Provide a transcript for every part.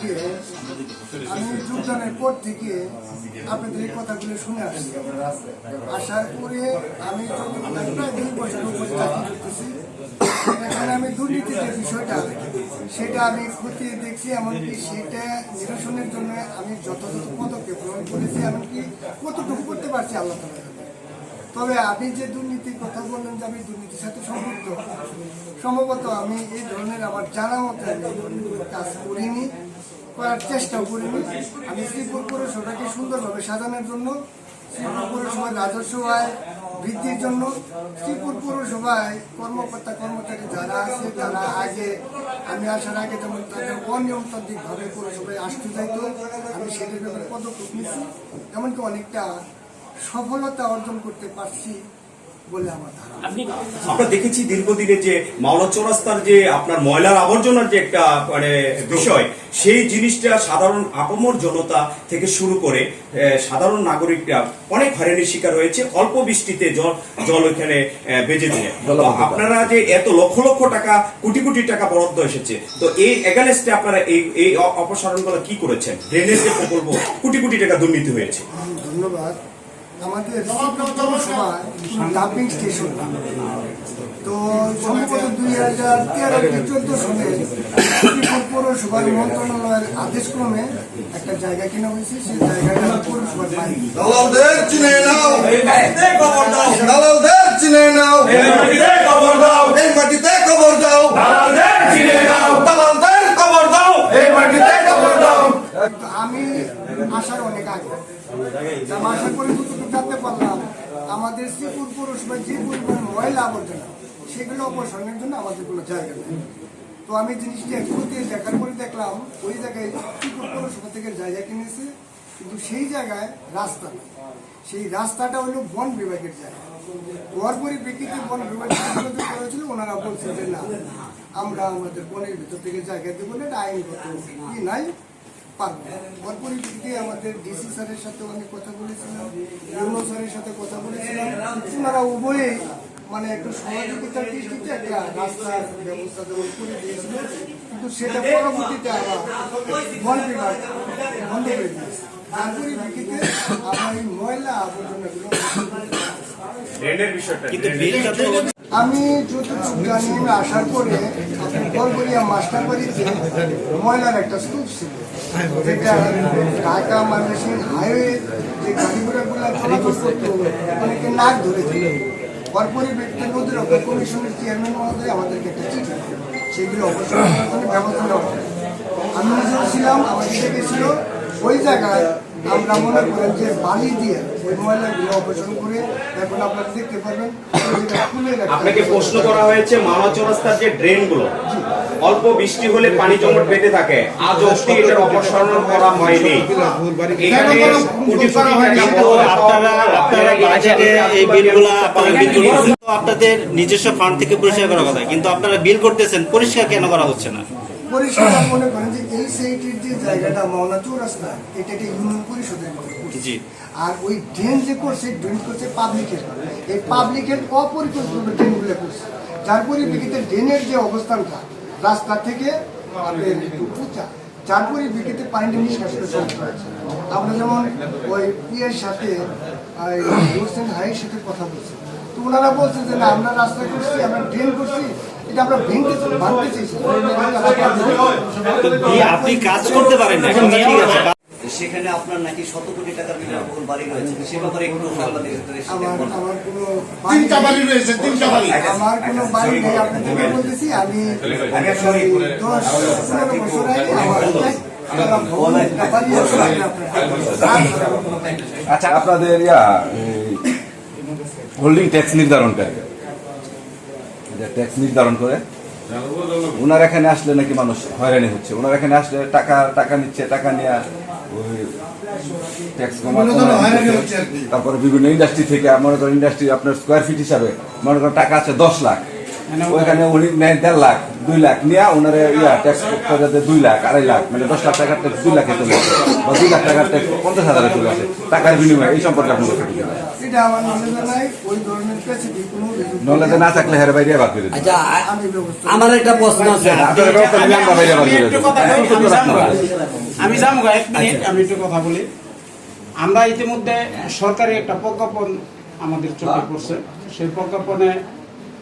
থেকে আমি যোগদানের পর থেকে আপনাদের এই কথাগুলো শুনে আসছি আসার পরে আমি প্রায় দুই বছর করতেছি। এখানে আমি দুর্নীতির যে বিষয়টা সেটা আমি খতিয়ে দেখছি, এমনকি সেটা নিরসনের জন্য আমি যথাযথ পদক্ষেপ গ্রহণ করেছি, এমনকি কতটুকু করতে পারছি আল্লাহ তবে আপনি যে দুর্নীতির কথা বললেন যে আমি দুর্নীতির সাথে সম্পৃক্ত, সম্ভবত আমি এই ধরনের আমার জানা মতো কাজ করিনি। করার চেষ্টাও করিনি। আমি শ্রীপুর পৌরসভাকে সুন্দরভাবে সাজানোর জন্য শ্রীপুর পৌরসভার রাজস্ব আয় বৃদ্ধির জন্য শ্রীপুর পৌরসভায় কর্মকর্তা, কর্মচারী যারা আছে, তারা আগে, আমি আসার আগে যেমন তাদের অনিয়মতান্ত্রিকভাবে পৌরসভায় আসতে যাইতো আমি সেটার ব্যাপারে পদক্ষেপ নিচ্ছি এমনকি অনেকটা সফলতা অর্জন করতে পারছি। আমার ধারণা। আমরা দেখেছি দীর্ঘদিনের যে মাওলা চৌরাস্তার যে আপনার ময়লার আবর্জনার যে একটা মানে বিষয় সেই জিনিসটা সাধারণ আপমর জনতা থেকে শুরু করে সাধারণ নাগরিকরা অনেক হয়রানির শিকার হয়েছে। অল্প বৃষ্টিতে জল জল ওইখানে আহ, বেজে দিয়ে আপনারা যে এত লক্ষ লক্ষ টাকা কোটি কোটি টাকা বরাদ্দ এসেছে তো এই এগানেস্টে আপনারা এই এই অপসারণগুলো কি করেছেন? ড্রেনেজ যে প্রকল্প কোটি কোটি টাকা দুর্নীতি হয়েছে। ধন্যবাদ। আমাদের পৌরসভায় ডাম্পিং স্টেশন তো সম্ভবত দুই হাজার তেরো কি চোদ্দ সালে পৌরসভার মন্ত্রণালয়ের আদেশক্রমে একটা জায়গা কেনা হয়েছে। সেই জায়গাটা পৌরসভার দালালদের চিনে নাও। দালালদের চিনে নাও। সেগুলো অপসারণের জন্য আমাদের কোনো জায়গা নেই। তো আমি জিনিসটা দিয়ে দেখার পরে দেখলাম, ওই জায়গায় পৌরসভা থেকে জায়গা কিনেছে, কিন্তু সেই জায়গায় রাস্তা নেই। সেই রাস্তাটা হলো বন বিভাগের জায়গা। ওর পরিপ্রেক্ষিতে বন বিভাগের হয়েছিল, ওনারা বলছেন যে না, আমরা আমাদের বনের ভিতর থেকে জায়গা দেবো না, এটা আইনগত কি নাই আমাদের ডিসি স্যারের সাথে অনেক কথা বলেছিলাম ইউনো স্যারের সাথে কথা বলেছিলাম। ওনারা উভয়ে মানে একটু সহযোগিতার দৃষ্টিতে একটা রাস্তার ব্যবস্থা যেমন করে দিয়েছিল। কিন্তু সেটা পরবর্তীতে আবার বন বিভাগ বন্ধ করে দিয়েছে। তার পরিপ্রেক্ষিতে আমার এই ময়লা আবর্জনাগুলো আমি যতটুকু জানি আমি আসার পরে গলগরিয়া মাস্টার বাড়িতে ময়লার একটা স্তূপ ছিল যেটা ঢাকা ময়মনসিং হাইওয়ে যে গাড়ি ঘোড়াগুলো চলাচল করতো অনেকে নাক ধরেছিল। পরপরই রক্ষা কমিশনের চেয়ারম্যান মহোদয় আমাদেরকে একটা চিঠি সেগুলো অবশ্যই ব্যবস্থা নেওয়া আমি নিজেও ছিলাম আমার দিকে গেছিল। ওই জায়গায় আমরা মনে করেন যে বালি দিয়ে ওই ময়লাগুলো করে এখন আপনারা দেখতে পারবেন আপনাকে প্রশ্ন করা হয়েছে মাওলা চৌরাস্তার যে ড্রেনগুলো অল্প বৃষ্টি হলে পানি জমাট বেঁধে থাকে। আজ অব্দি এটার অপসারণ করা হয়নি। এখানে কোটি কোটি টাকা আপনারা আপনারা এর এই বিলগুলা আপনারা বিল করতেছেন আপনাদের নিজস্ব ফান্ড থেকে পরিষ্কার করা কথা কিন্তু আপনারা বিল করতেছেন পরিষ্কার কেন করা হচ্ছে না? পরিষ্কার মনে করেন যে এই সাইটের যে জায়গাটা মাওনা চৌরাস্তা এটা একটা ইউনিয়ন পরিষদের জি। আর ওই ড্রেন যে করছে ড্রেন করছে পাবলিকের এই পাবলিকের অপরিকল্পিত ড্রেনগুলো করছে। যার পরিপ্রেক্ষিতে ড্রেনের যে অবস্থানটা রাস্তা থেকে উঁচা যার পরিপ্রেক্ষিতে পানিটা নিষ্কাশিত আমরা যেমন ওই ইয়ের সাথে হোসেন হাইয়ের সাথে কথা বলছি। তো ওনারা বলছে যে না আমরা রাস্তা করছি আমরা ড্রেন করছি এটা আমরা ভেঙতে ভাঙতে চাইছি। আপনি কাজ করতে পারেন না? ঠিক আছে। সেখানে আপনার নাকি শত কোটি টাকার বিলাসবহুল বাড়ি রয়েছে। সে ব্যাপারে একটু আমার। কোনো তিনটা বাড়ি রয়েছে তিনটা বাড়ি। আমার কোনো বাড়ি নেই। আপনাদেরকে বলতেছি আমি আচ্ছা আপনাদের ইয়া হোল্ডিং ট্যাক্স নির্ধারণকারী ট্যাক্স নির্ধারণ করে। ওনার এখানে আসলে নাকি মানুষ হয়রানি হচ্ছে। ওনার এখানে আসলে টাকা টাকা নিচ্ছে টাকা নিয়ে ওই ট্যাক্স। তারপরে বিভিন্ন ইন্ডাস্ট্রি থেকে মনে করেন ইন্ডাস্ট্রি আপনার স্কোয়ার ফিট হিসাবে মনে করেন টাকা আছে দশ লাখ। ওইখানে উনি নেয় দেড় লাখ দুই লাখ নিয়ে ওনারে ইয়া ট্যাক্স করে দেয় দুই লাখ আড়াই লাখ মানে দশ লাখ টাকার ট্যাক্স দুই লাখে চলে আসে বা দুই লাখ টাকার ট্যাক্স পঞ্চাশ হাজারে চলে আসে টাকার বিনিময়ে এই সম্পর্কে আপনার কাছে কি জানেন? এটা নলেজে না থাকলে হেরে বাইরে বাদ করে আচ্ছা আমি ব্যবস্থা আমার একটা প্রশ্ন আছে। আপনার আমি যাব। আপনারা। এক মিনিট আমি একটু কথা বলি। আমরা ইতিমধ্যে সরকারি একটা প্রজ্ঞাপন আমাদের চোখে পড়ছে। সেই প্রজ্ঞাপনে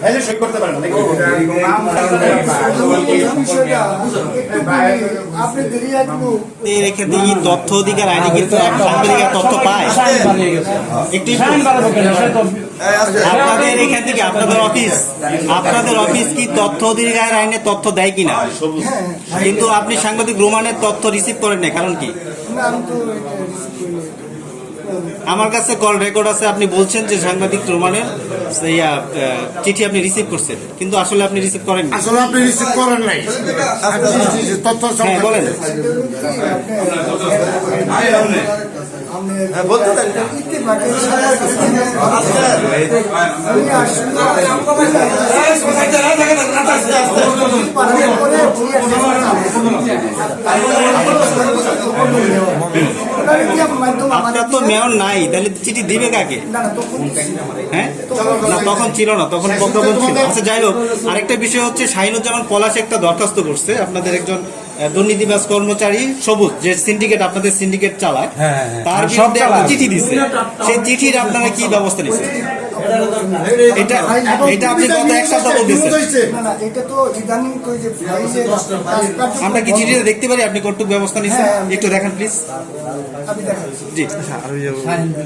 তাহলে আর সই করতে পারে না নাকি? বিষয়টা একটু আপনাদেরই একটু এর এক্ষেত্রে তথ্য অধিকার আইনে কিন্তু এক সাংবাদিকের তথ্য পায়। একটু আপনাদের এখান থেকে আপনাদের অফিস আপনাদের অফিস কি তথ্য অধিকার আইনে তথ্য দেয় কিনা? কিন্তু আপনি সাংবাদিক রোমানের তথ্য রিসিভ করেন না কারণ কি? আমার কাছে কল রেকর্ড আছে আপনি বলছেন যে সাংবাদিক রোমানের চিঠি আপনি রিসিভ করছেন কিন্তু আসলে আপনি রিসিভ করেন আসলে আপনি রিসিভ করেন নাই। তথ্য হ্যাঁ বলেন। আপনার তো মেয়র নাই তাহলে চিঠি দিবে কাকে? হ্যাঁ? না তখন ছিল না তখন প্রজ্ঞাপন ছিল। আচ্ছা যাই হোক আরেকটা বিষয় হচ্ছে শাহিনুজ্জামান পলাশ একটা দরখাস্ত করছে। আপনাদের একজন দুর্নীতিবাস দুর্নীতিবাজ কর্মচারী সবুজ যে সিন্ডিকেট আপনাদের সিন্ডিকেট চালায় তার বিরুদ্ধে একটা চিঠি দিছে। সেই চিঠির আপনারা কি ব্যবস্থা নিচ্ছেন? এটা এটা আপনি এক সপ্তাহ বলতেছেন। আমরা কি চিঠিটা দেখতে পারি? আপনি কর্তৃক ব্যবস্থা নিচ্ছেন? একটু দেখান প্লিজ আমি জি।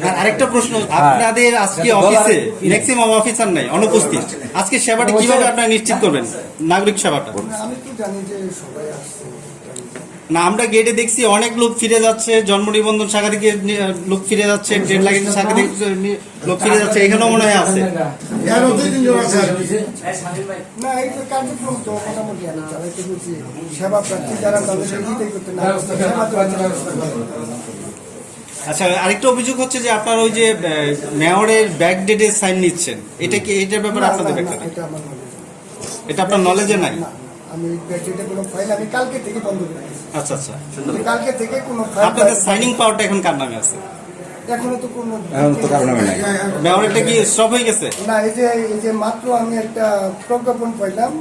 আর আরেকটা প্রশ্ন আপনাদের আজকে অফিসে ম্যাক্সিমাম অফিসার নাই অনুপস্থিত। আজকে সেবাটা কীভাবে আপনারা নিশ্চিত করবেন? নাগরিক সেবাটা? আমি তো জানি যে সবাই আসছে। না আমরা গেটে দেখছি অনেক লোক ফিরে যাচ্ছে জন্ম নিবন্ধন শাখা থেকে লোক ফিরে যাচ্ছে ট্রেন লাইন শাখা থেকে লোক ফিরে যাচ্ছে এখানেও মনে হয় আছে। আচ্ছা আরেকটা অভিযোগ হচ্ছে যে আপনার ওই যে মেয়রের ব্যাক ডেটে সাইন নিচ্ছেন। এটা কি এটার ব্যাপারে আপনাদের ব্যাখ্যা এটা আপনার নলেজে নাই? আমি ব্যাটারিটা কোনো ফাইল আমি কালকে থেকে বন্ধ করে আচ্ছা আচ্ছা। কালকে থেকে কোনো আপনাদের সাইনিং পাওয়ারটা এখন কার নামে আছে? এখনও তো কোনো এখন তো কারণ আমি নাই। মেয়রেরটা কি স্টপ হয়ে গেছে? না এই যে এই যে মাত্র আমি একটা প্রজ্ঞাপন পাইলাম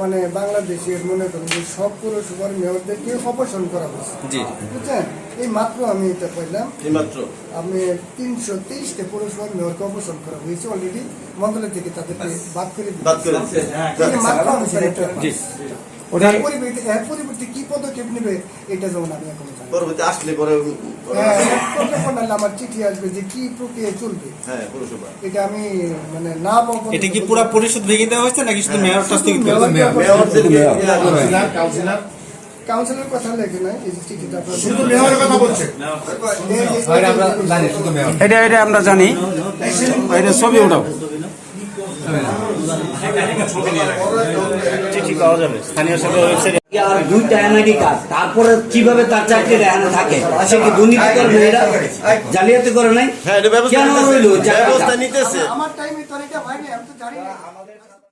মানে বাংলাদেশের মনে করেন যে সব পৌরসভার মেয়রদেরকে অপসারণ করা হয়েছে। বুঝছেন? এই মাত্র আমি এটা পাইলাম। আমি তিনশো তেইশটা পৌরসভার মেয়রকে অপসারণ করা হয়েছে অলরেডি মন্ত্রণালয় থেকে তাদেরকে বাদ করে দিয়েছে। এই যে মাত্র আমি জি পরিবর্তে পরিবর্তে কি পদক্ষেপ নেবে এটা যেমন আমি এখন পরবর্তী আসলে পরে হ্যাঁ, আমার চিঠি আসবে যে কি প্রক্রিয়া চলবে। হ্যাঁ পৌরসভা। এটা আমি মানে না পাবো এটা কি পুরো পরিষদ ভেঙে দেওয়া হয়েছে নাকি শুধু স্থগিত কাউন্সিলর কাউন্সিলর কথা লেখে না এই চিঠিটা শুধু মেয়রের কথা বলছে? এটা এটা আমরা জানি। এটা ছবি উঠাও চিঠি পাওয়া যাবে। স্থানীয় সরকার ওয়েবসাইটে আর দুইটা এনআইডি কার্ড তারপরে কীভাবে তার চাকরি এখানে থাকে সে কি দুর্নীতি করে মেয়েরা জালিয়াতি করে নাই? হ্যাঁ এটা ব্যবস্থা কেন রইল? ব্যবস্থা নিতেছে। আমার টাইমে